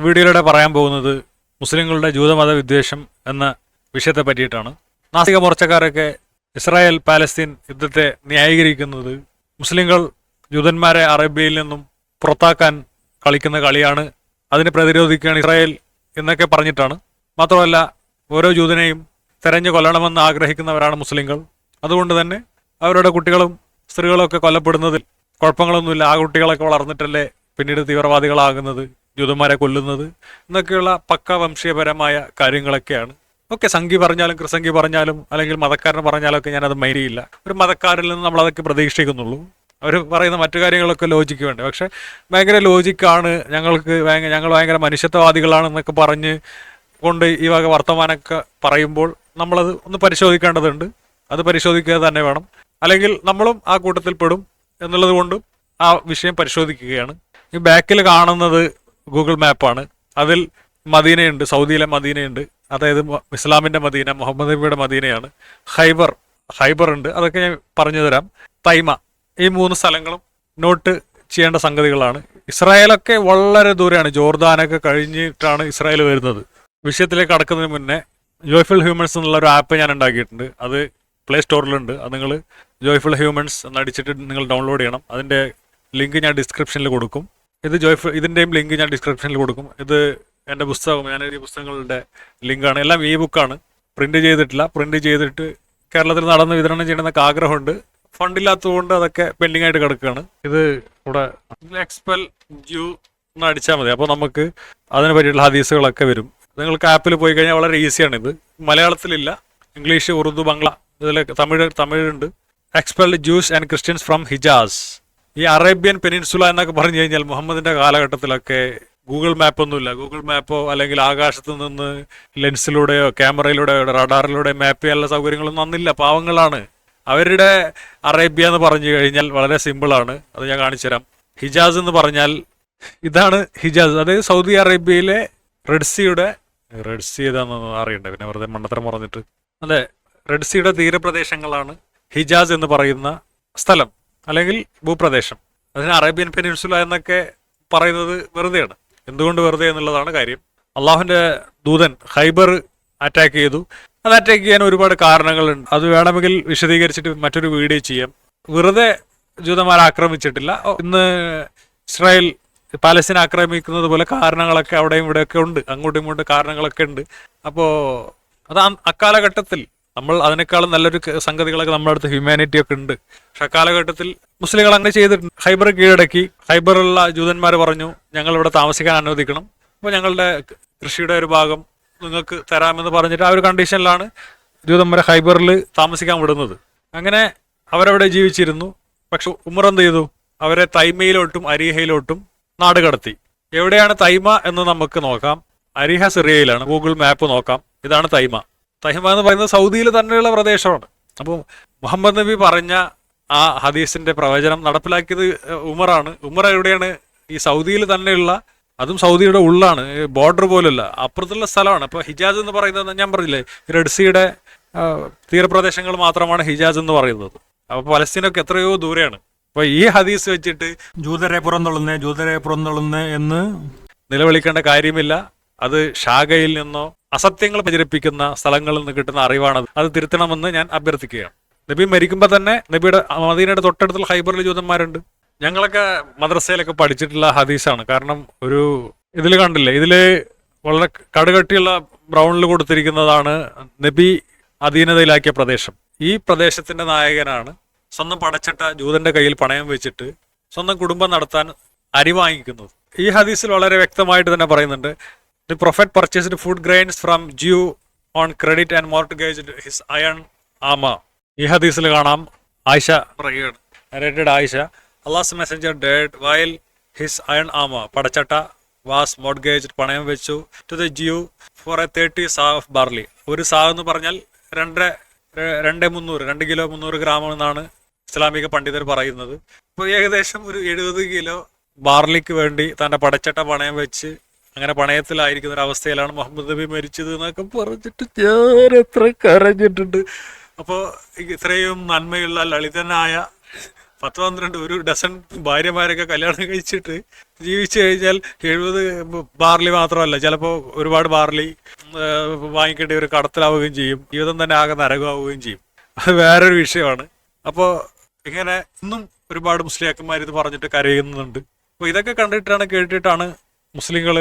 ഈ വീഡിയോയിലൂടെ പറയാൻ പോകുന്നത് മുസ്ലിങ്ങളുടെ ജൂതമത വിദ്വേഷം എന്ന വിഷയത്തെ പറ്റിയിട്ടാണ്. നാസിക മോർച്ചക്കാരൊക്കെ ഇസ്രായേൽ പാലസ്തീൻ യുദ്ധത്തെ ന്യായീകരിക്കുന്നത് മുസ്ലിങ്ങൾ ജൂതന്മാരെ അറേബ്യയിൽ നിന്നും പുറത്താക്കാൻ കളിക്കുന്ന കളിയാണ്. അതിനെ പ്രതിരോധിക്കുകയാണ് ഇസ്രായേൽ എന്നൊക്കെ പറഞ്ഞിട്ടാണ്. മാത്രമല്ല ഓരോ ജൂതനെയും തെരഞ്ഞു കൊല്ലണമെന്ന് ആഗ്രഹിക്കുന്നവരാണ് മുസ്ലിങ്ങൾ. അതുകൊണ്ട് തന്നെ അവരുടെ കുട്ടികളും സ്ത്രീകളൊക്കെ കൊല്ലപ്പെടുന്നതിൽ കുഴപ്പങ്ങളൊന്നുമില്ല. ആ കുട്ടികളൊക്കെ വളർന്നിട്ടല്ലേ പിന്നീട് തീവ്രവാദികളാകുന്നത്? ജൂതന്മാരെ കൊല്ലുന്നത് എന്നൊക്കെയുള്ള പക്ക വംശീയപരമായ കാര്യങ്ങളൊക്കെയാണ്. ഓക്കെ സംഘി പറഞ്ഞാലും കൃസംഗി പറഞ്ഞാലും അല്ലെങ്കിൽ മതക്കാരൻ ഒക്കെ ഞാനത് മൈരിയില്ല ഒരു മതക്കാരിൽ നിന്ന് നമ്മൾ അതൊക്കെ പ്രതീക്ഷിക്കുന്നുള്ളൂ. അവർ പറയുന്ന മറ്റു കാര്യങ്ങളൊക്കെ ലോജിക്ക് വേണ്ട? പക്ഷെ ഭയങ്കര ലോജിക്കാണ് ഞങ്ങൾക്ക് ഞങ്ങൾ ഭയങ്കര മനുഷ്യത്വവാദികളാണെന്നൊക്കെ പറഞ്ഞ് കൊണ്ട് ഈ വക വർത്തമാനമൊക്കെ പറയുമ്പോൾ നമ്മളത് ഒന്ന് പരിശോധിക്കേണ്ടതുണ്ട്. അത് പരിശോധിക്കുക തന്നെ വേണം. അല്ലെങ്കിൽ നമ്മളും ആ കൂട്ടത്തിൽ പെടും എന്നുള്ളത് കൊണ്ടും ആ വിഷയം പരിശോധിക്കുകയാണ്. ഈ ബാക്കിൽ കാണുന്നത് ഗൂഗിൾ മാപ്പാണ്. അതിൽ മദീനയുണ്ട് സൗദിയിലെ മദീനയുണ്ട്. അതായത് ഇസ്ലാമിന്റെ മദീന മുഹമ്മദ് നബിയുടെ മദീനയാണ്. ഹൈബർ ഹൈബർ ഉണ്ട് അതൊക്കെ ഞാൻ പറഞ്ഞു തരാം. തൈമ ഈ മൂന്ന് സ്ഥലങ്ങളും നോട്ട് ചെയ്യേണ്ട സംഗതികളാണ്. ഇസ്രായേലൊക്കെ വളരെ ദൂരെയാണ്. ജോർദാനൊക്കെ കഴിഞ്ഞിട്ടാണ് ഇസ്രായേൽ വരുന്നത്. വിഷയത്തിലേക്ക് കടക്കുന്നതിന് മുന്നേ ജോയ്ഫുൾ ഹ്യൂമൻസ് എന്നുള്ള ഒരു ആപ്പ് ഞാൻ ഉണ്ടാക്കിയിട്ടുണ്ട്. അത് പ്ലേ സ്റ്റോറിലുണ്ട്. അത് നിങ്ങൾ ജോയ്ഫുൾ ഹ്യൂമൻസ് എന്നടിച്ചിട്ട് നിങ്ങൾ ഡൗൺലോഡ് ചെയ്യണം. അതിന്റെ ലിങ്ക് ഞാൻ ഡിസ്ക്രിപ്ഷനിൽ കൊടുക്കും. ഇത് ജോയ്ഫുൾ ഇതിന്റെയും ലിങ്ക് ഞാൻ ഡിസ്ക്രിപ്ഷനിൽ കൊടുക്കും. ഇത് എന്റെ പുസ്തകം ഞാൻ എഴുതിയ പുസ്തകങ്ങളുടെ ലിങ്കാണ്. എല്ലാം ഈ ബുക്കാണ് പ്രിന്റ് ചെയ്തിട്ടില്ല. പ്രിന്റ് ചെയ്തിട്ട് കേരളത്തിൽ നടന്ന് വിതരണം ചെയ്യണമെന്നൊക്കെ ആഗ്രഹമുണ്ട്. ഫണ്ടില്ലാത്തതുകൊണ്ട് അതൊക്കെ പെൻഡിങ് ആയിട്ട് കിടക്കുകയാണ്. ഇത് ഇവിടെ എക്സ്പെൽ ജ്യൂ എന്ന് അടിച്ചാൽ മതി. അപ്പോൾ നമുക്ക് അതിനെ പറ്റിയിട്ടുള്ള ഹദീസുകളൊക്കെ വരും. നിങ്ങൾക്ക് ആപ്പിൽ പോയി കഴിഞ്ഞാൽ വളരെ ഈസിയാണ് ഇത്. മലയാളത്തിലില്ല. ഇംഗ്ലീഷ് ഉറുദു ബംഗ്ല ഇതിലൊക്കെ Tamil തമിഴുണ്ട്. Expel Jews and Christians from Hijaz. ഈ അറേബ്യൻ പെനിൻസുല എന്നൊക്കെ പറഞ്ഞു കഴിഞ്ഞാൽ മുഹമ്മദിന്റെ കാലഘട്ടത്തിലൊക്കെ ഗൂഗിൾ മാപ്പൊന്നുമില്ല. ഗൂഗിൾ മാപ്പോ അല്ലെങ്കിൽ ആകാശത്ത് നിന്ന് ലെൻസിലൂടെയോ ക്യാമറയിലൂടെയോ റഡാറിലൂടെയോ മാപ്പ് ചെയ്യാനുള്ള സൗകര്യങ്ങളൊന്നും അന്നില്ല. പാവങ്ങളാണ്. അവരുടെ അറേബ്യ എന്ന് പറഞ്ഞു കഴിഞ്ഞാൽ വളരെ സിമ്പിളാണ്. അത് ഞാൻ കാണിച്ചുതരാം. ഹിജാസ് എന്ന് പറഞ്ഞാൽ ഇതാണ് ഹിജാസ്. അതായത് സൗദി അറേബ്യയിലെ റെഡ് സീയുടെ റെഡ് സീ ഏതാണെന്ന് അറിയണ്ടേ. പിന്നെ വെറുതെ മണ്ണത്തരം പറഞ്ഞിട്ട്. അതെ റെഡ് സീയുടെ തീരപ്രദേശങ്ങളാണ് ഹിജാസ് എന്ന് പറയുന്ന സ്ഥലം. അല്ലെങ്കിൽ ഭൂപ്രദേശം. അതിന് അറേബ്യൻ പെനിൻസുല എന്നൊക്കെ പറയുന്നത് വെറുതെയാണ്. എന്തുകൊണ്ട് വെറുതെ എന്നുള്ളതാണ് കാര്യം. അള്ളാഹുവിന്റെ ദൂതൻ ഹൈബർ അറ്റാക്ക് ചെയ്തു. അത് അറ്റാക്ക് ചെയ്യാൻ ഒരുപാട് കാരണങ്ങളുണ്ട്. അത് വേണമെങ്കിൽ വിശദീകരിച്ചിട്ട് മറ്റൊരു വീഡിയോ ചെയ്യാം. വെറുതെ ജൂതന്മാരെ ആക്രമിച്ചിട്ടില്ല. ഇന്ന് ഇസ്രായേൽ പാലസ്തീൻ ആക്രമിക്കുന്നത് പോലെ കാരണങ്ങളൊക്കെ അവിടെയും ഇവിടെയൊക്കെ ഉണ്ട്. അങ്ങോട്ടും ഇങ്ങോട്ടും കാരണങ്ങളൊക്കെ ഉണ്ട്. അപ്പോൾ അത് അക്കാലഘട്ടത്തിൽ നമ്മൾ അതിനേക്കാളും നല്ലൊരു സംഗതികളൊക്കെ നമ്മുടെ അടുത്ത് ഹ്യൂമാനിറ്റി ഒക്കെ ഉണ്ട്. പക്ഷെ കാലഘട്ടത്തിൽ മുസ്ലിങ്ങൾ അങ്ങനെ ചെയ്തിട്ടുണ്ട്. ഹൈബർ കീഴടക്കി. ഹൈബറുള്ള ജൂതന്മാർ പറഞ്ഞു ഞങ്ങൾ ഇവിടെ താമസിക്കാൻ അനുവദിക്കണം. അപ്പോൾ ഞങ്ങളുടെ കൃഷിയുടെ ഒരു ഭാഗം നിങ്ങൾക്ക് തരാമെന്ന് പറഞ്ഞിട്ട് ആ ഒരു കണ്ടീഷനിലാണ് ജൂതന്മാരെ ഹൈബറിൽ താമസിക്കാൻ വിടുന്നത്. അങ്ങനെ അവരവിടെ ജീവിച്ചിരുന്നു. പക്ഷെ ഉമർ എന്ത് ചെയ്തു? അവരെ തൈമയിലോട്ടും അരിഹയിലോട്ടും നാട് കടത്തി. എവിടെയാണ് തൈമ എന്ന് നമുക്ക് നോക്കാം. അരിഹ സിറിയയിലാണ്. ഗൂഗിൾ മാപ്പ് നോക്കാം. ഇതാണ് തൈമ. തൈമ എന്ന് പറയുന്നത് സൗദിയിൽ തന്നെയുള്ള പ്രദേശമാണ്. അപ്പോൾ മുഹമ്മദ് നബി പറഞ്ഞ ആ ഹദീസിന്റെ പ്രവചനം നടപ്പിലാക്കിയത് ഉമറാണ്. ഉമർ എവിടെയാണ്? ഈ സൗദിയിൽ തന്നെയുള്ള അതും സൗദിയുടെ ഉള്ളാണ് ബോർഡർ പോലല്ല അപ്പുറത്തുള്ള സ്ഥലമാണ്. അപ്പോൾ ഹിജാസ് എന്ന് പറയുന്നത് ഞാൻ പറഞ്ഞില്ലേ റെഡ്സിയുടെ റെഡ് സീയുടെ തീരപ്രദേശങ്ങൾ മാത്രമാണ് ഹിജാസ് എന്ന് പറയുന്നത്. അപ്പോൾ പലസ്തീനൊക്കെ എത്രയോ ദൂരെയാണ്. അപ്പോൾ ഈ ഹദീസ് വെച്ചിട്ട് ജൂതരെ പുറന്തള്ളുന്നേ ജൂതരെ പുറന്തള്ളുന്നേ എന്ന് നിലവിളിക്കേണ്ട കാര്യമില്ല. അത് ഷാഗയിൽ നിന്നോ അസത്യങ്ങൾ പ്രചരിപ്പിക്കുന്ന സ്ഥലങ്ങളിൽ നിന്ന് കിട്ടുന്ന അറിവാണത്. അത് തിരുത്തണമെന്ന് ഞാൻ അഭ്യർത്ഥിക്കുകയാണ്. നബി മരിക്കുമ്പോൾ തന്നെ നബിയുടെ മദീനയുടെ തൊട്ടടുത്തുള്ള ഹൈബറിൽ ജൂതന്മാരുണ്ട്. ഞങ്ങളൊക്കെ മദ്രസയിലൊക്കെ പഠിച്ചിട്ടുള്ള ഹദീസാണ്. കാരണം ഒരു ഇതിൽ കണ്ടില്ലേ? ഇതിൽ വളരെ കടുകട്ടിയുള്ള ബ്രൗണിൽ കൊടുത്തിരിക്കുന്നതാണ് നബി അധീനതയിലാക്കിയ പ്രദേശം. ഈ പ്രദേശത്തിന്റെ നായകനാണ് സ്വന്തം പടച്ചിട്ട ജൂതന്റെ കയ്യിൽ പണയം വെച്ചിട്ട് സ്വന്തം കുടുംബം നടത്താൻ അരി വാങ്ങിക്കുന്നത്. ഈ ഹദീസിൽ വളരെ വ്യക്തമായിട്ട് തന്നെ പറയുന്നുണ്ട്. The prophet purchased food grains from Jew on credit and mortgaged his iron ആമ ഈ ഹദീസിൽ കാണാം ആയിഷ പറയുകയാണ് narrated Aisha Allah's messenger died while his iron ആമ പടച്ചട്ട വാസ് മോഡ്ഗേജ് പണയം വെച്ചു to the Jew for a thirty sa of barley ഒരു സാ എന്ന് പറഞ്ഞാൽ രണ്ടര രണ്ട് മുന്നൂറ് രണ്ട് കിലോ മുന്നൂറ് ഗ്രാം എന്നാണ് ഇസ്ലാമിക പണ്ഡിതർ പറയുന്നത്. ഇപ്പോൾ ഏകദേശം ഒരു എഴുപത് കിലോ ബാർലിക്ക് വേണ്ടി തന്റെ പടച്ചട്ട പണയം വെച്ച് അങ്ങനെ പണയത്തിലായിരിക്കുന്ന ഒരു അവസ്ഥയിലാണ് മുഹമ്മദ് നബി മരിച്ചത് എന്നൊക്കെ പറഞ്ഞിട്ട് ഞാൻ എത്ര കരഞ്ഞിട്ടുണ്ട് അപ്പോൾ ഇത്രയും നന്മയുള്ള ലളിതനായ പത്ത് പന്ത്രണ്ട് ഒരു ഡസൺ ഭാര്യമാരൊക്കെ കല്യാണം കഴിച്ചിട്ട് ജീവിച്ചു കഴിഞ്ഞാൽ എഴുപത് ബാർലി മാത്രമല്ല ചിലപ്പോൾ ഒരുപാട് ബാർലി വാങ്ങിക്കേണ്ടി ഒരു കടത്തിലാവുകയും ചെയ്യും ജീവിതം തന്നെ ആകെ നരകമാവുകയും ചെയ്യും. അത് വേറൊരു വിഷയമാണ്. അപ്പോൾ ഇങ്ങനെ ഇന്നും ഒരുപാട് മുസ്ലിയാക്കന്മാർ ഇത് പറഞ്ഞിട്ട് കരയുന്നുണ്ട്. അപ്പോൾ ഇതൊക്കെ കണ്ടിട്ടാണ് കേട്ടിട്ടാണ് മുസ്ലിങ്ങൾ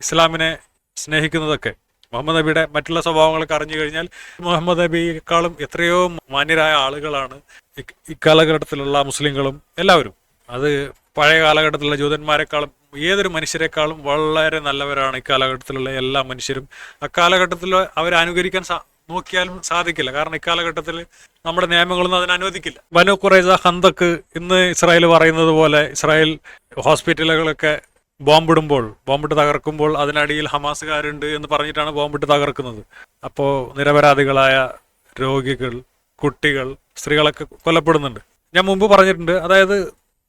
ഇസ്ലാമിനെ സ്നേഹിക്കുന്നതൊക്കെ. മുഹമ്മദ് നബിയുടെ മറ്റുള്ള സ്വഭാവങ്ങളൊക്കെ അറിഞ്ഞു കഴിഞ്ഞാൽ മുഹമ്മദ് നബിയെക്കാളും എത്രയോ മാന്യരായ ആളുകളാണ് ഇക്കാലഘട്ടത്തിലുള്ള മുസ്ലിങ്ങളും എല്ലാവരും. അത് പഴയ കാലഘട്ടത്തിലുള്ള ജൂതന്മാരെക്കാളും ഏതൊരു മനുഷ്യരെക്കാളും വളരെ നല്ലവരാണ് ഇക്കാലഘട്ടത്തിലുള്ള എല്ലാ മനുഷ്യരും. അക്കാലഘട്ടത്തിൽ അവരെ അനുകരിക്കാൻ നോക്കിയാലും സാധിക്കില്ല. കാരണം ഇക്കാലഘട്ടത്തിൽ നമ്മുടെ നിയമങ്ങളൊന്നും അതിനെ അനുവദിക്കില്ല. വനു കുറേസ ഹന്തക്ക് ഇന്ന് ഇസ്രായേൽ പറയുന്നത് പോലെ ഇസ്രായേൽ ഹോസ്പിറ്റലുകളൊക്കെ ബോംബിടുമ്പോൾ ബോംബിട്ട് തകർക്കുമ്പോൾ അതിനടിയിൽ ഹമാസുകാരുണ്ട് എന്ന് പറഞ്ഞിട്ടാണ് ബോംബിട്ട് തകർക്കുന്നത്. അപ്പോൾ നിരപരാധികളായ രോഗികൾ കുട്ടികൾ സ്ത്രീകളൊക്കെ കൊല്ലപ്പെടുന്നുണ്ട്. ഞാൻ മുമ്പ് പറഞ്ഞിട്ടുണ്ട് അതായത്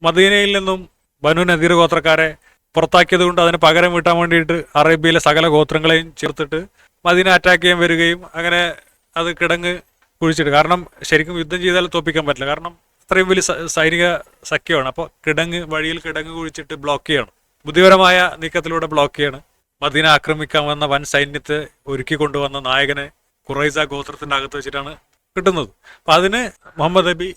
മദീനയിൽ നിന്നും ബനു നദീർ ഗോത്രക്കാരെ പുറത്താക്കിയത് കൊണ്ട് അതിന് പകരം വീട്ടാൻ വേണ്ടിയിട്ട് അറേബ്യയിലെ സകല ഗോത്രങ്ങളെയും ചേർത്തിട്ട് മദീന അറ്റാക്ക് ചെയ്യാൻ വരികയും അങ്ങനെ അത് കിടങ്ങ് കുഴിച്ചിട്ട്. കാരണം ശരിക്കും യുദ്ധം ചെയ്താൽ തോപ്പിക്കാൻ പറ്റില്ല. കാരണം അത്രയും വലിയ സൈനിക സഖ്യമാണ്. അപ്പോൾ കിടങ്ങ് വഴിയിൽ കിടങ്ങ് കുഴിച്ചിട്ട് ബ്ലോക്ക് ചെയ്യണം. ബുദ്ധിപരമായ നീക്കത്തിലൂടെ ബ്ലോക്ക് ചെയ്യാണ്. മദീന ആക്രമിക്കാൻ വന്ന വൻ സൈന്യത്തെ ഒരുക്കി കൊണ്ടുവന്ന നായകനെ കുറൈസ ഗോത്രത്തിന്റെ അകത്ത് വെച്ചിട്ടാണ് കിട്ടുന്നത്. അപ്പൊ അതിന് മുഹമ്മദ് നബി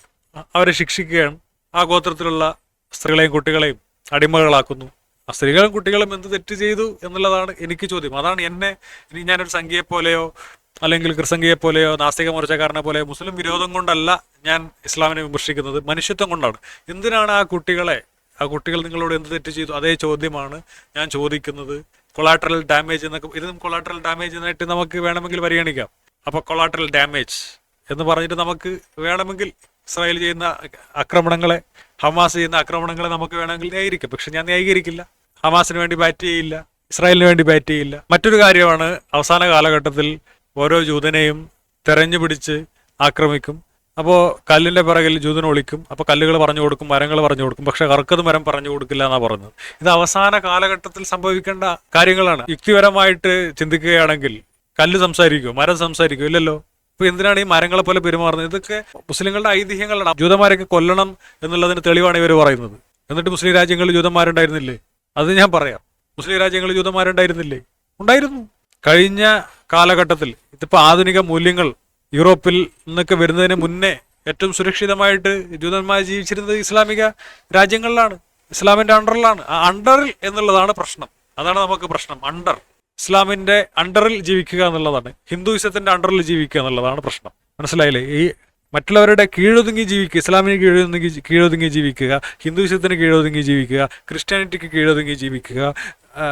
അവരെ ശിക്ഷിക്കുകയാണ്. ആ ഗോത്രത്തിലുള്ള സ്ത്രീകളെയും കുട്ടികളെയും അടിമകളാക്കുന്നു. ആ സ്ത്രീകളും കുട്ടികളും എന്ത് തെറ്റ് ചെയ്തു എന്നുള്ളതാണ് എനിക്ക് ചോദ്യം. അതാണ് എന്നെ ഇനി ഞാനൊരു സംഖ്യയെ പോലെയോ അല്ലെങ്കിൽ ക്രിസംഖ്യയെ പോലെയോ നാസ്തിക മോർച്ചക്കാരനെ പോലെയോ മുസ്ലിം വിരോധം കൊണ്ടല്ല ഞാൻ ഇസ്ലാമിനെ വിമർശിക്കുന്നത്. മനുഷ്യത്വം കൊണ്ടാണ്. എന്തിനാണ് ആ കുട്ടികളെ ആ കുട്ടികൾ നിങ്ങളോട് എന്ത് തെറ്റ് ചെയ്തു? അതേ ചോദ്യമാണ് ഞാൻ ചോദിക്കുന്നത്. കൊളാട്രൽ ഡാമേജ് എന്നൊക്കെ ഇതും കൊളാട്രൽ ഡാമേജ് എന്നായിട്ട് നമുക്ക് വേണമെങ്കിൽ പരിഗണിക്കാം. അപ്പോൾ കൊളാട്രൽ ഡാമേജ് എന്ന് പറഞ്ഞിട്ട് നമുക്ക് വേണമെങ്കിൽ ഇസ്രായേൽ ചെയ്യുന്ന ആക്രമണങ്ങളെ ഹമാസ് ചെയ്യുന്ന ആക്രമണങ്ങളെ നമുക്ക് വേണമെങ്കിൽ ന്യായീകരിക്കാം. പക്ഷെ ഞാൻ ന്യായീകരിക്കില്ല. ഹമാസിന് വേണ്ടി ബാറ്റ് ചെയ്യില്ല. ഇസ്രായേലിന് വേണ്ടി ബാറ്റ് ചെയ്യില്ല. മറ്റൊരു കാര്യമാണ് അവസാന കാലഘട്ടത്തിൽ ഓരോ ജൂതനെയും തെരഞ്ഞു പിടിച്ച് ആക്രമിക്കും. അപ്പോൾ കല്ലിന്റെ പിറകിൽ ജൂതൻ ഒളിക്കും അപ്പോൾ കല്ലുകൾ പറഞ്ഞു കൊടുക്കും മരങ്ങൾ പറഞ്ഞു കൊടുക്കും പക്ഷെ കറുക്കത് മരം പറഞ്ഞു കൊടുക്കില്ല എന്നാണ് പറഞ്ഞത് ഇത് അവസാന കാലഘട്ടത്തിൽ സംഭവിക്കേണ്ട കാര്യങ്ങളാണ്. യുക്തിപരമായിട്ട് ചിന്തിക്കുകയാണെങ്കിൽ കല്ല് സംസാരിക്കും മരം സംസാരിക്കും ഇല്ലല്ലോ. ഇപ്പൊ എന്തിനാണ് ഈ മരങ്ങളെ പോലെ പെരുമാറുന്നത്? ഇതൊക്കെ മുസ്ലിങ്ങളുടെ ഐതിഹ്യങ്ങളാണ്. ജൂതന്മാരൊക്കെ കൊല്ലണം എന്നുള്ളതിന് തെളിവാണ് ഇവർ പറയുന്നത്. എന്നിട്ട് മുസ്ലിം രാജ്യങ്ങളിൽ ജൂതന്മാരുണ്ടായിരുന്നില്ലേ? അത് ഞാൻ പറയാം. മുസ്ലിം രാജ്യങ്ങളിൽ ജൂതന്മാരുണ്ടായിരുന്നില്ലേ? ഉണ്ടായിരുന്നു. കഴിഞ്ഞ കാലഘട്ടത്തിൽ ഇതിപ്പോ ആധുനിക മൂല്യങ്ങൾ യൂറോപ്പിൽ നിന്നൊക്കെ വരുന്നതിന് മുന്നേ ഏറ്റവും സുരക്ഷിതമായിട്ട് ജൂതന്മാർ ജീവിച്ചിരുന്നത് ഇസ്ലാമിക രാജ്യങ്ങളിലാണ് ഇസ്ലാമിന്റെ അണ്ടറിലാണ്. ആ അണ്ടറിൽ എന്നുള്ളതാണ് പ്രശ്നം. അതാണ് നമുക്ക് പ്രശ്നം. അണ്ടർ. ഇസ്ലാമിന്റെ അണ്ടറിൽ ജീവിക്കുക എന്നുള്ളതാണ്. ഹിന്ദുയിസത്തിന്റെ അണ്ടറിൽ ജീവിക്കുക എന്നുള്ളതാണ് പ്രശ്നം. മനസ്സിലായില്ലേ? ഈ മറ്റുള്ളവരുടെ കീഴൊതുങ്ങി ജീവിക്കുക ഇസ്ലാമിന് കീഴൊതുങ്ങി കീഴൊതുങ്ങി ജീവിക്കുക ഹിന്ദുയിസത്തിന് കീഴൊതുങ്ങി ജീവിക്കുക ക്രിസ്ത്യാനിറ്റിക്ക് കീഴൊതുങ്ങി ജീവിക്കുക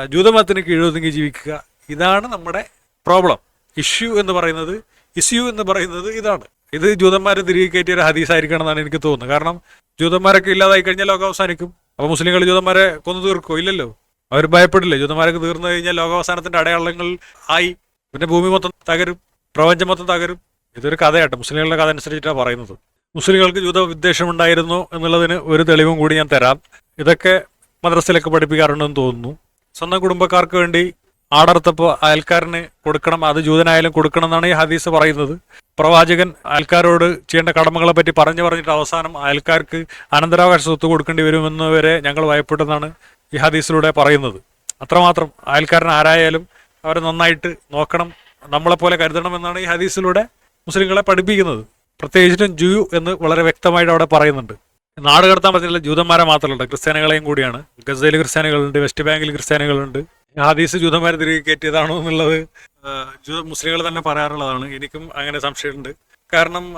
ജൂതമതത്തിന് കീഴൊതുങ്ങി ജീവിക്കുക ഇതാണ് നമ്മുടെ പ്രോബ്ലം. ഇഷ്യൂ എന്ന് പറയുന്നത് ഇഷ്യൂ എന്ന് പറയുന്നത് ഇതാണ്. ഇത് ജൂതന്മാരെ തിരികെ കയറ്റിയ ഒരു ഹദീസായിരിക്കണം എന്നാണ് എനിക്ക് തോന്നുന്നത്. കാരണം ജൂതന്മാരൊക്കെ ഇല്ലാതായി കഴിഞ്ഞാൽ ലോകം അവസാനിക്കും. അപ്പൊ മുസ്ലിങ്ങൾ ജൂതന്മാരെ കൊന്നു തീർക്കോ ഇല്ലല്ലോ. അവർ ഭയപ്പെടില്ലേ? ജൂതന്മാരൊക്കെ തീർന്നു കഴിഞ്ഞാൽ ലോകാവസാനത്തിന്റെ അടയാളങ്ങൾ ആയി. പിന്നെ ഭൂമി മൊത്തം തകരും. പ്രപഞ്ചം മൊത്തം തകരും. ഇതൊരു കഥയാട്ടെ. മുസ്ലിങ്ങളുടെ കഥ അനുസരിച്ചിട്ടാണ് പറയുന്നത്. മുസ്ലിങ്ങൾക്ക് ജൂത വിദ്വേഷം ഉണ്ടായിരുന്നു എന്നുള്ളതിന് ഒരു തെളിവും കൂടി ഞാൻ തരാം. ഇതൊക്കെ മദ്രസയിലൊക്കെ പഠിപ്പിക്കാറുണ്ടെന്ന് തോന്നുന്നു. സ്വന്തം കുടുംബക്കാർക്ക് വേണ്ടി ആടർത്തപ്പോൾ അയൽക്കാരന് കൊടുക്കണം അത് ജൂതനായാലും കൊടുക്കണം എന്നാണ് ഈ ഹദീസ് പറയുന്നത്. പ്രവാചകൻ അയൽക്കാരോട് ചെയ്യേണ്ട കടമകളെ പറ്റി പറഞ്ഞു പറഞ്ഞിട്ട് അവസാനം അയൽക്കാർക്ക് അനന്തരാവകാശ സ്വത്ത് കൊടുക്കേണ്ടി വരുമെന്ന് വരെ ഞങ്ങൾ ഭയപ്പെട്ടെന്നാണ് ഈ ഹദീസിലൂടെ പറയുന്നത്. അത്രമാത്രം അയൽക്കാരൻ ആരായാലും അവരെ നന്നായിട്ട് നോക്കണം നമ്മളെപ്പോലെ കരുതണം എന്നാണ് ഈ ഹദീസിലൂടെ മുസ്ലിങ്ങളെ പഠിപ്പിക്കുന്നത്. പ്രത്യേകിച്ചിട്ടും ജൂ എന്ന് വളരെ വ്യക്തമായിട്ട് അവിടെ പറയുന്നുണ്ട്. നാട് കടത്താൻ പറ്റുന്ന ജൂതന്മാരെ മാത്രമല്ല ക്രിസ്ത്യാനികളെയും കൂടിയാണ്. ഗസയിൽ ക്രിസ്ത്യാനികളുണ്ട് വെസ്റ്റ് ബാങ്കിൽ ക്രിസ്ത്യാനികളുണ്ട്. ഹദീസ് ജൂതന്മാരെ തിരികെ കയറ്റിയതാണോ എന്നുള്ളത് മുസ്ലിങ്ങൾ തന്നെ പറയാറുള്ളതാണ്. എനിക്കും അങ്ങനെ സംശയമുണ്ട്. കാരണം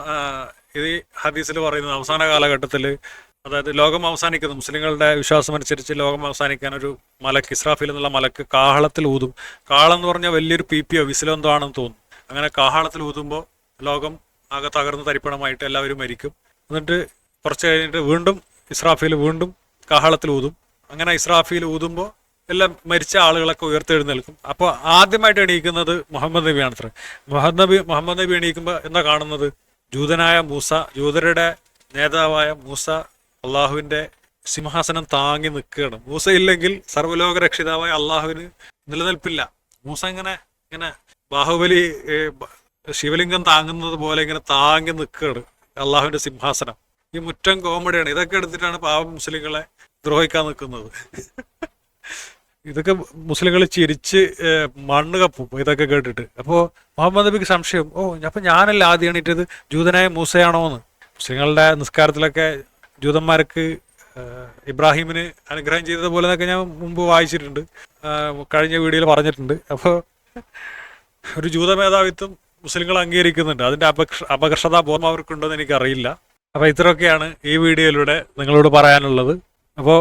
ഇത് ഹദീസിൽ പറയുന്നത് അവസാന കാലഘട്ടത്തിൽ അതായത് ലോകം അവസാനിക്കുന്നത് മുസ്ലിങ്ങളുടെ വിശ്വാസം അനുസരിച്ച് ലോകം അവസാനിക്കാൻ ഒരു മലക്ക് ഇസ്രാഫിൽ എന്നുള്ള മലക്ക് കാഹളത്തിൽ ഊതും. കാഹളം എന്ന് പറഞ്ഞാൽ വലിയൊരു പി പിയോ വിസിലോ എന്തോ ആണെന്ന് തോന്നുന്നു. അങ്ങനെ കാഹളത്തിൽ ഊതുമ്പോൾ ലോകം ആകെ തകർന്ന് തരിപ്പണമായിട്ട് എല്ലാവരും മരിക്കും. എന്നിട്ട് കുറച്ച് കഴിഞ്ഞിട്ട് വീണ്ടും ഇസ്രാഫിൽ വീണ്ടും കാഹളത്തിൽ ഊതും. അങ്ങനെ ഇസ്രാഫിൽ ഊതുമ്പോൾ എല്ലാം മരിച്ച ആളുകളൊക്കെ ഉയർത്തെഴുന്നേൽക്കും. അപ്പോൾ ആദ്യമായിട്ട് എണീക്കുന്നത് മുഹമ്മദ് നബിയാണ് അത്ര മുഹമ്മദ് നബി മുഹമ്മദ് നബി എണീക്കുമ്പോൾ എന്താ കാണുന്നത്? ജൂതനായ മൂസ ജൂതരുടെ നേതാവായ മൂസ അള്ളാഹുവിന്റെ സിംഹാസനം താങ്ങി നിൽക്കുകയാണ്. മൂസ ഇല്ലെങ്കിൽ സർവലോക രക്ഷിതാവായ അള്ളാഹുവിന് നിലനിൽപ്പില്ല. മൂസ ഇങ്ങനെ ഇങ്ങനെ ബാഹുബലി ശിവലിംഗം താങ്ങുന്നത് പോലെ ഇങ്ങനെ താങ്ങി നിൽക്കുകയാണ് അള്ളാഹുവിന്റെ സിംഹാസനം. ഈ മുറ്റം കോമഡിയാണ്. ഇതൊക്കെ എടുത്തിട്ടാണ് പാവം മുസ്ലിങ്ങളെ ദ്രോഹിക്കാൻ നിൽക്കുന്നത്. ഇതൊക്കെ മുസ്ലിങ്ങൾ ചിരിച്ച് മണ്ണ് കപ്പും ഇതൊക്കെ കേട്ടിട്ട്. അപ്പോൾ മുഹമ്മദ് നബിക്ക് സംശയം ഓ അപ്പൊ ഞാനല്ല ആദ്യം എണീറ്റത്? ജൂതനായ മൂസയാണോ എന്ന് മുസ്ലിങ്ങളുടെ നിസ്കാരത്തിലൊക്കെ ജൂതന്മാർക്ക് ഇബ്രാഹിമിന് അനുഗ്രഹം ചെയ്തതുപോലെ എന്നൊക്കെ ഞാൻ മുമ്പ് വായിച്ചിട്ടുണ്ട്. കഴിഞ്ഞ വീഡിയോയിൽ പറഞ്ഞിട്ടുണ്ട്. അപ്പോൾ ഒരു ജൂത മേധാവിത്വം മുസ്ലിങ്ങൾ അംഗീകരിക്കുന്നുണ്ട്. അതിന്റെ അപകർഷ അപകർഷതാ ബോധം അവർക്കുണ്ടോന്ന് എനിക്കറിയില്ല. അപ്പോൾ ഇത്രയൊക്കെയാണ് ഈ വീഡിയോയിലൂടെ നിങ്ങളോട് പറയാനുള്ളത്. അപ്പോൾ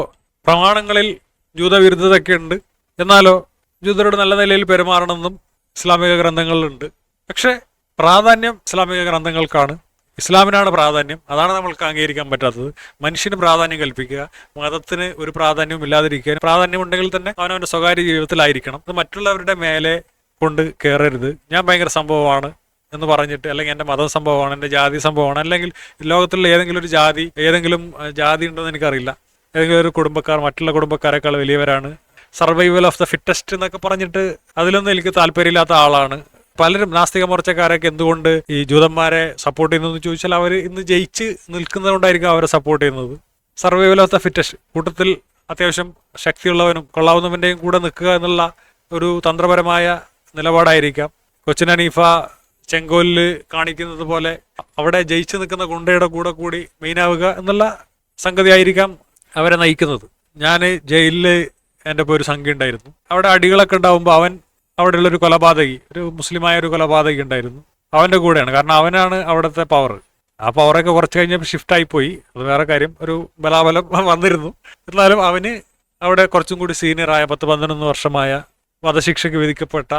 പ്രമാണങ്ങളിൽ ജൂതവിരുദ്ധതയൊക്കെ ഉണ്ട്. എന്നാലോ ജൂതരോട് നല്ല നിലയിൽ പെരുമാറണമെന്നും ഇസ്ലാമിക ഗ്രന്ഥങ്ങളിലുണ്ട്. പക്ഷേ പ്രാധാന്യം ഇസ്ലാമിക ഗ്രന്ഥങ്ങൾക്കാണ്. ഇസ്ലാമിനാണ് പ്രാധാന്യം. അതാണ് നമ്മൾക്ക് അംഗീകരിക്കാൻ പറ്റാത്തത്. മനുഷ്യന് പ്രാധാന്യം കൽപ്പിക്കുക മതത്തിന് ഒരു പ്രാധാന്യവും ഇല്ലാതിരിക്കുക പ്രാധാന്യം ഉണ്ടെങ്കിൽ തന്നെ അവനവന്റെ സ്വകാര്യ ജീവിതത്തിലായിരിക്കണം. അത് മറ്റുള്ളവരുടെ മേലെ കൊണ്ട് കയറരുത് ഞാൻ ഭയങ്കര സംഭവമാണ് എന്ന് പറഞ്ഞിട്ട് അല്ലെങ്കിൽ എന്റെ മതം സംഭവമാണ് എന്റെ ജാതി സംഭവമാണ് അല്ലെങ്കിൽ ലോകത്തിലുള്ള ഏതെങ്കിലും ഒരു ജാതി ഏതെങ്കിലും ജാതി ഉണ്ടോ എന്ന് എനിക്കറിയില്ല. ഏതെങ്കിലും ഒരു കുടുംബക്കാർ മറ്റുള്ള കുടുംബക്കാരെക്കാൾ വലിയവരാണ്. സർവൈവൽ ഓഫ് ദ ഫിറ്റസ്റ്റ് എന്നൊക്കെ പറഞ്ഞിട്ട് അതിലൊന്നും എനിക്ക് താല്പര്യമില്ലാത്ത ആളാണ്. പലരും നാസ്തിക മോർച്ചക്കാരൊക്കെ എന്തുകൊണ്ട് ഈ ജൂതന്മാരെ സപ്പോർട്ട് ചെയ്യുന്നു ചോദിച്ചാൽ അവർ ഇന്ന് ജയിച്ച് നിൽക്കുന്നതുകൊണ്ടായിരിക്കും അവരെ സപ്പോർട്ട് ചെയ്യുന്നത്. സർവൈവൽ ഓഫ് ദ ഫിറ്റസ്റ്റ് കൂട്ടത്തിൽ അത്യാവശ്യം ശക്തിയുള്ളവനും കൊള്ളാവുന്നവന്റെയും കൂടെ നിൽക്കുക എന്നുള്ള ഒരു തന്ത്രപരമായ നിലപാടായിരിക്കാം. കൊച്ചിൻ ഹനീഫ ചെങ്കോലിൽ കാണിക്കുന്നത് പോലെ അവിടെ ജയിച്ചു നിൽക്കുന്ന ഗുണ്ടയുടെ കൂടെ കൂടി മെയിനാവുക എന്നുള്ള സംഗതി ആയിരിക്കാം അവരെ നയിക്കുന്നത്. ഞാൻ ജയിലിൽ എന്റെ ഇപ്പോൾ ഒരു സംഖ്യ ഉണ്ടായിരുന്നു. അവിടെ അടികളൊക്കെ ഉണ്ടാവുമ്പോൾ അവൻ അവിടെയുള്ള ഒരു കൊലപാതകി ഒരു മുസ്ലിമായ ഒരു കൊലപാതകി ഉണ്ടായിരുന്നു. അവന്റെ കൂടെയാണ്. കാരണം അവനാണ് അവിടുത്തെ പവർ ആ പവറൊക്കെ കുറച്ച് കഴിഞ്ഞപ്പോൾ ഷിഫ്റ്റ് ആയിപ്പോയി പോയി. അത് വേറെ കാര്യം. ഒരു ബലാബലം വന്നിരുന്നു. എന്നാലും അവന് അവിടെ കുറച്ചും കൂടി സീനിയറായ പത്ത് പന്ത്രണ്ട് വർഷമായ വധശിക്ഷയ്ക്ക് വിധിക്കപ്പെട്ട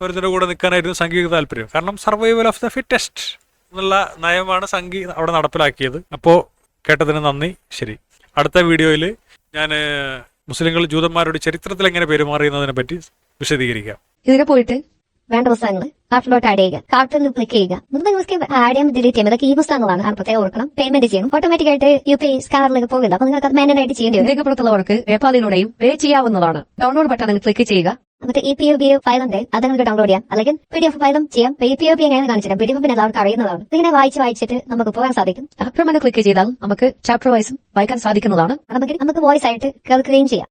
ഒരുത്തിന്റെ കൂടെ നിൽക്കാനായിരുന്നു സംഗീത താല്പര്യം. കാരണം സർവൈവൽ ഓഫ് ദ ഫിറ്റസ്റ്റ് എന്നുള്ള നയമാണ് സംഘി അവിടെ നടപ്പിലാക്കിയത്. അപ്പോൾ കേട്ടതിന് നന്ദി. ശരി. അടുത്ത വീഡിയോയിൽ ഞാൻ മുസ്ലിങ്ങൾ ജൂതന്മാരുടെ ചരിത്രത്തിൽ എങ്ങനെ പെരുമാറിയെന്നതിനെ പറ്റി വിശദീകരിക്കാം. ഇതിനെ പോയിട്ട് വേണ്ട പുസ്തകങ്ങൾ. കാർട്ടിലോട്ട് ആഡ് ചെയ്യുക. കാർട്ടിൽ ക്ലിക്ക് ചെയ്യുക. ഇത് നിങ്ങൾക്ക് ആഡ് ചെയ്യാൻ ഡിലീറ്റ് ചെയ്യാം ഇതൊക്കെ ഈ പുസ്തകങ്ങളാണ്. അത് പ്രത്യേകം ഓർക്കണം. പേയ്മെന്റ് ചെയ്യണം. ഓട്ടോമാറ്റിക് ആയിട്ട് യു പി സ്കാറിലേക്ക് പോകില്ല. അപ്പൊ നിങ്ങൾക്ക് അത് മാനുവൽ ആയിട്ട് ചെയ്യേണ്ടി വരും. രേഖപ്പെടുത്തുന്നവർക്ക് പേപ്പാലിലൂടെയും പേ ചെയ്യാവുന്നതാണ്. ഡൗൺലോഡ് ബട്ടണിൽ ക്ലിക്ക് ചെയ്യുക. എന്നിട്ട് E P O B file ഉണ്ട്. അത് നിങ്ങൾക്ക് ഡൗൺലോഡ് ചെയ്യാം. അല്ലെങ്കിൽ പി ഡി എഫ് ഫയലും ചെയ്യാം പി പി ഒ ബി എങ്ങനെ കാണിച്ചിട്ട് പി ഡി എഫ് എല്ലാവർക്കും അറിയുന്നതാണ്. ഇങ്ങനെ വായിച്ച് വായിച്ചിട്ട് നമുക്ക് പോകാൻ സാധിക്കും. അപ്പുറമെന്ന് ക്ലിക്ക് ചെയ്താൽ നമുക്ക് ചാപ്റ്റർ വൈസും വായിക്കാൻ സാധിക്കുന്നതാണ്. നമുക്ക് നമുക്ക് വോയിസ് ആയിട്ട് കേൾക്കുകയും ചെയ്യാം.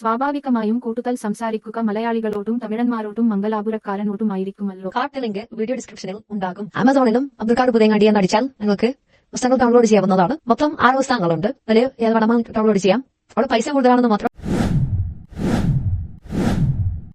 സ്വാഭാവികമായും കൂടുതൽ സംസാരിക്കുക മലയാളികളോടും തമിഴന്മാരോടും മംഗലാപുരക്കാരനോടും ആയിരിക്കുമല്ലോ ലിങ്ക് വീഡിയോ ഡിസ്ക്രിപ്ഷനിൽ ഉണ്ടാകും. ആമസോണിലും അബ്ദുൾക്കാട് പുതിയ എന്ന് അടിച്ചാൽ നിങ്ങൾക്ക് പുസ്തകങ്ങൾ ഡൗൺലോഡ് ചെയ്യാവുന്നതാണ്. മൊത്തം ആറ് പുസ്തകങ്ങളുണ്ട്. അതിൽ ഏത് വേണമെങ്കിൽ ഡൗൺലോഡ് ചെയ്യാം. അവിടെ പൈസ കൂടുതലാണെന്ന് മാത്രം